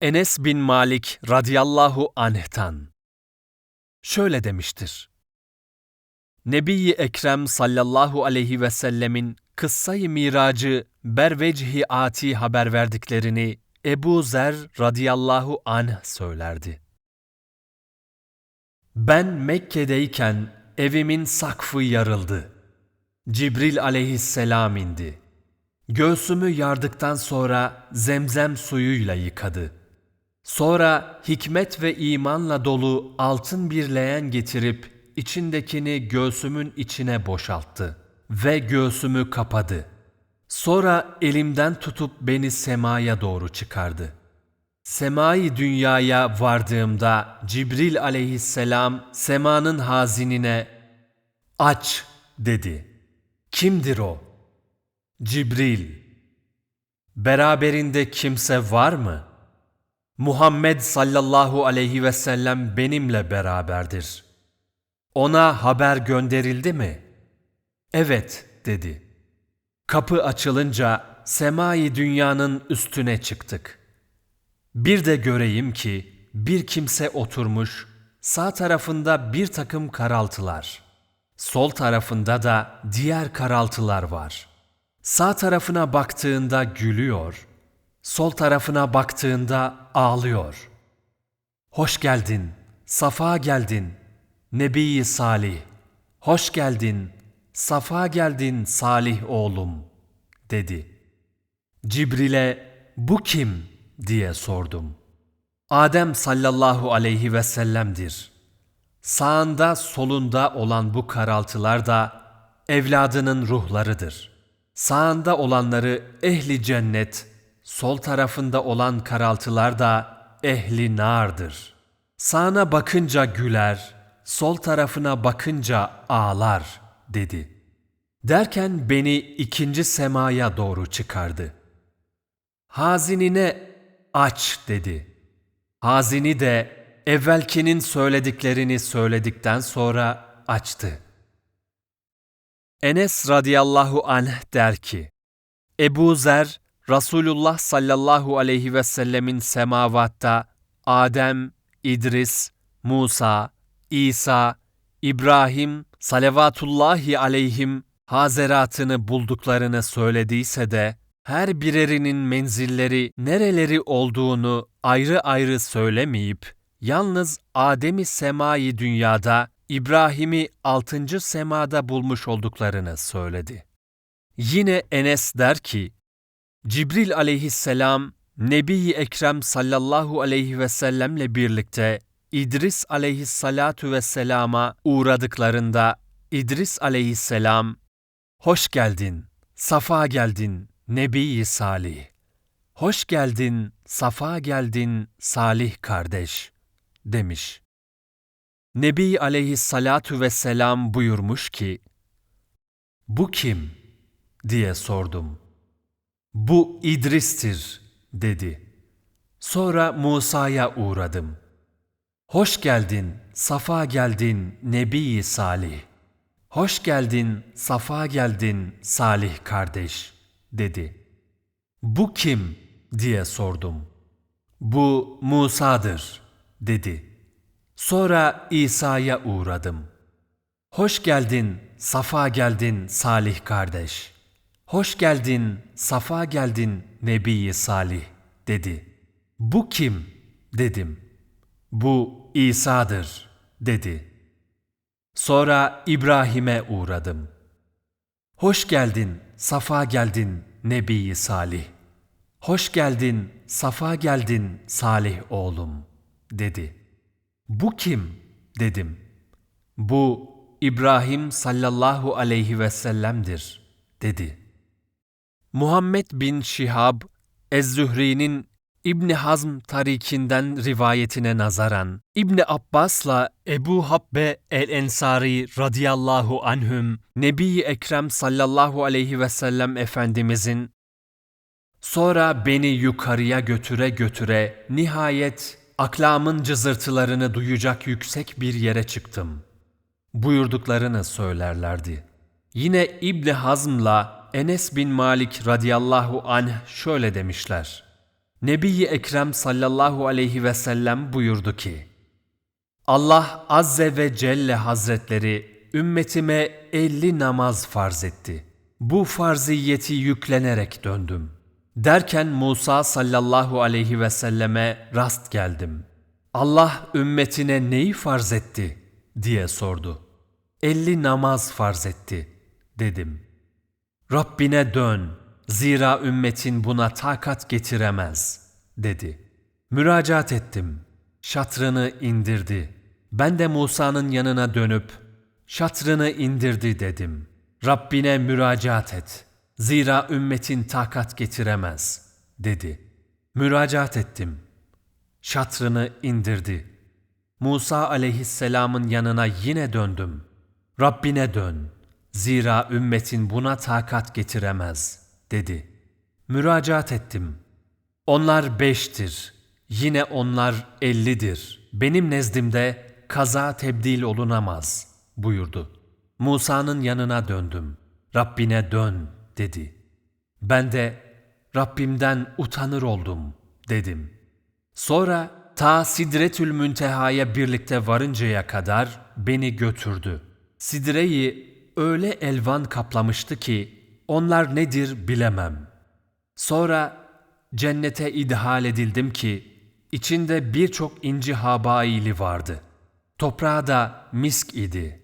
Enes bin Malik radıyallahu anh'tan şöyle demiştir. Nebi-i Ekrem sallallahu aleyhi ve sellemin kıssayı miracı bervecihi ati haber verdiklerini Ebu Zer radıyallahu anh söylerdi. Ben Mekke'deyken evimin sakfı yarıldı. Cibril aleyhisselam indi. Göğsümü yardıktan sonra zemzem suyuyla yıkadı. Sonra hikmet ve imanla dolu altın bir leğen getirip içindekini göğsümün içine boşalttı ve göğsümü kapadı. Sonra elimden tutup beni semaya doğru çıkardı. Semai dünyaya vardığımda Cibril aleyhisselam semanın hazinine aç dedi. Kimdir o? Cibril. Beraberinde kimse var mı? Muhammed sallallahu aleyhi ve sellem benimle beraberdir. Ona haber gönderildi mi? Evet dedi. Kapı açılınca semai dünyanın üstüne çıktık. Bir de göreyim ki bir kimse oturmuş, sağ tarafında bir takım karaltılar, sol tarafında da diğer karaltılar var. Sağ tarafına baktığında gülüyor, sol tarafına baktığında ağlıyor. Hoş geldin, safa geldin, Nebi Salih. Hoş geldin, safa geldin Salih oğlum, dedi. Cibril'e bu kim diye sordum. Adem sallallahu aleyhi ve sellem'dir. Sağında solunda olan bu karaltılar da evladının ruhlarıdır. Sağında olanları ehli cennet, sol tarafında olan karaltılar da ehli nardır. Sağına bakınca güler, sol tarafına bakınca ağlar dedi. Derken beni ikinci semaya doğru çıkardı. Hazinine aç dedi. Hazini de evvelkinin söylediklerini söyledikten sonra açtı. Enes radıyallahu anh der ki, Ebu Zer, Resulullah sallallahu aleyhi ve sellemin semavatta Adem, İdris, Musa, İsa, İbrahim, salavatullahi aleyhim hazeratını bulduklarını söylediyse de, her birerinin menzilleri nereleri olduğunu ayrı ayrı söylemeyip, yalnız Adem'i semayı dünyada, İbrahim'i altıncı semada bulmuş olduklarını söyledi. Yine Enes der ki, Cibril aleyhisselam, Nebi-i Ekrem sallallahu aleyhi ve sellemle birlikte İdris aleyhissalatu vesselama uğradıklarında İdris aleyhisselam, Hoş geldin, safa geldin, Nebi Salih. Hoş geldin, safa geldin, Salih kardeş, demiş. Nebi aleyhissalatu vesselam buyurmuş ki, Bu kim? diye sordum. Bu İdris'tir, dedi. Sonra Musa'ya uğradım. Hoş geldin, safa geldin, Nebi Salih. Hoş geldin, safa geldin, Salih kardeş, dedi. Bu kim? diye sordum. Bu Musa'dır, dedi. Sonra İsa'ya uğradım. Hoş geldin, safa geldin, Salih kardeş. Hoş geldin, safa geldin, Nebi Salih, dedi. Bu kim? dedim. Bu İsa'dır, dedi.'' Sonra İbrahim'e uğradım. Hoş geldin, safa geldin Nebi Salih. Hoş geldin, safa geldin Salih oğlum, dedi. Bu kim? dedim. Bu İbrahim sallallahu aleyhi ve sellem'dir, dedi. Muhammed bin Şihab, Ez-Zühri'nin İbni Hazm tarikinden rivayetine nazaran İbni Abbas'la Ebu Habbe el-Ensari radıyallahu anhüm Nebi Ekrem sallallahu aleyhi ve sellem Efendimizin sonra beni yukarıya götüre götüre nihayet aklamın cızırtılarını duyacak yüksek bir yere çıktım. Buyurduklarını söylerlerdi. Yine İbni Hazm'la Enes bin Malik radıyallahu anh şöyle demişler. Nebi-i Ekrem sallallahu aleyhi ve sellem buyurdu ki, Allah Azze ve Celle Hazretleri ümmetime elli namaz farz etti. Bu farziyeti yüklenerek döndüm. Derken Musa sallallahu aleyhi ve selleme rast geldim. Allah ümmetine neyi farz etti diye sordu. Elli namaz farz etti dedim. Rabbine dön, zira ümmetin buna takat getiremez, dedi. Müracaat ettim, şatrını indirdi. Ben de Musa'nın yanına dönüp, şatrını indirdi dedim. Rabbine müracaat et, zira ümmetin takat getiremez, dedi. Müracaat ettim, şatrını indirdi. Musa aleyhisselamın yanına yine döndüm. Rabbine dön, zira ümmetin buna takat getiremez, dedi. Müracaat ettim. Onlar beştir, yine onlar ellidir. Benim nezdimde kaza tebdil olunamaz, buyurdu. Musa'nın yanına döndüm. Rabbine dön, dedi. Ben de Rabbimden utanır oldum, dedim. Sonra ta Sidretül Münteha'ya birlikte varıncaya kadar beni götürdü. Sidreyi öyle elvan kaplamıştı ki onlar nedir bilemem. Sonra cennete idhal edildim ki içinde birçok inci habaili vardı. Toprağı da misk idi.